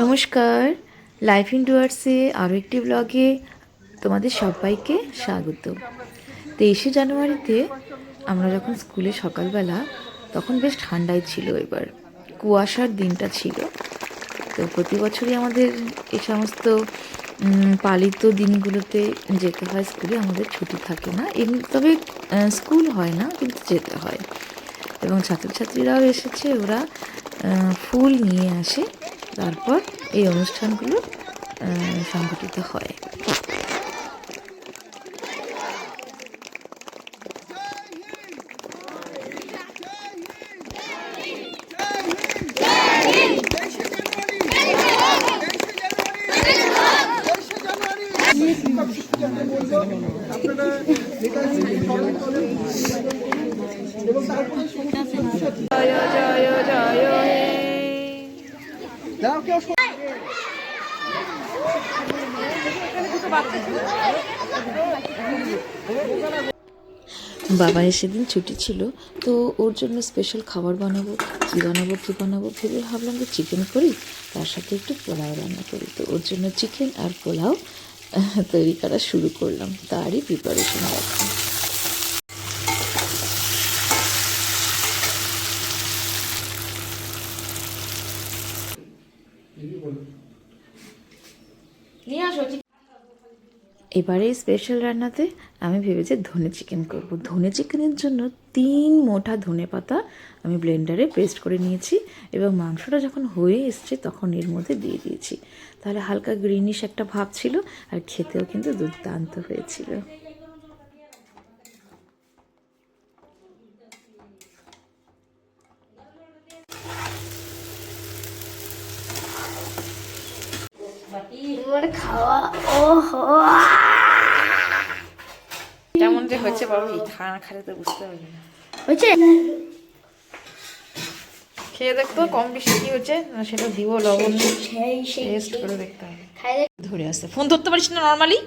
নমস্কার। Life in ডুয়ার্সে আরও একটি ব্লগে তোমাদের সবাইকে স্বাগত। তেইশে জানুয়ারিতে আমরা যখন স্কুলে সকালবেলা, তখন বেশ ঠান্ডাই ছিল এবার। কুয়াশার দিনটা ছিল। তো প্রতি বছরই আমাদের এই সমস্ত পালিত দিনগুলোতে যেতে হয় স্কুলে আমাদের ছুটি থাকে না। এমনি, তবে স্কুল হয় না, কিন্তু যেতে হয়। এবং ছাত্রছাত্রীরাও এসেছে, ওরা ফুল নিয়ে আসে। তারপর এই অনুষ্ঠানগুলো সংগঠিত হয়। জয় বাবারের সেদিন ছুটি ছিল, তো ওর জন্য স্পেশাল খাবার বানাবো, কী বানাবো কী বানাবো ভেবে ভাবলাম যে চিকেন করি, তার সাথে একটু পোলাও রান্না করি। তো ওর জন্য চিকেন আর পোলাও তৈরি করা শুরু করলাম। তারই প্রিপারেশন এখন এবারে স্পেশাল রান্নাতে আমি ভেবেছি ধনে চিকেন করব। ধনে চিকেনের জন্য তিন মোটা ধনে পাতা আমি ব্লেন্ডারে পেস্ট করে নিয়েছি এবং মাংসটা যখন হয়ে এসছে তখন এর মধ্যে দিয়ে দিয়েছি। তাহলে হালকা গ্রিনিশ একটা ভাব ছিল আর খেতেও কিন্তু দুর্দান্ত হয়েছিল। খাওয়া ও কেমন যে হয়েছে বাবু খানা খালে তো বুঝতে পারবি না। হয়েছে? খেয়ে দেখতো কম বেশি কি হচ্ছে না সেটা দিব লবণ টেস্ট করে দেখতে হবে। ধরে আসতে। ফোন ধরতে পারিস না নর্মালি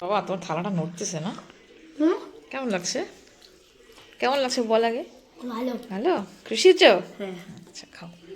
বাবা তোর থালাটা নড়তেছে না? হুম? কেমন লাগছে? কেমন লাগছে বল আগে? ভালো। ভালো? খুশি হ্যাঁ। To.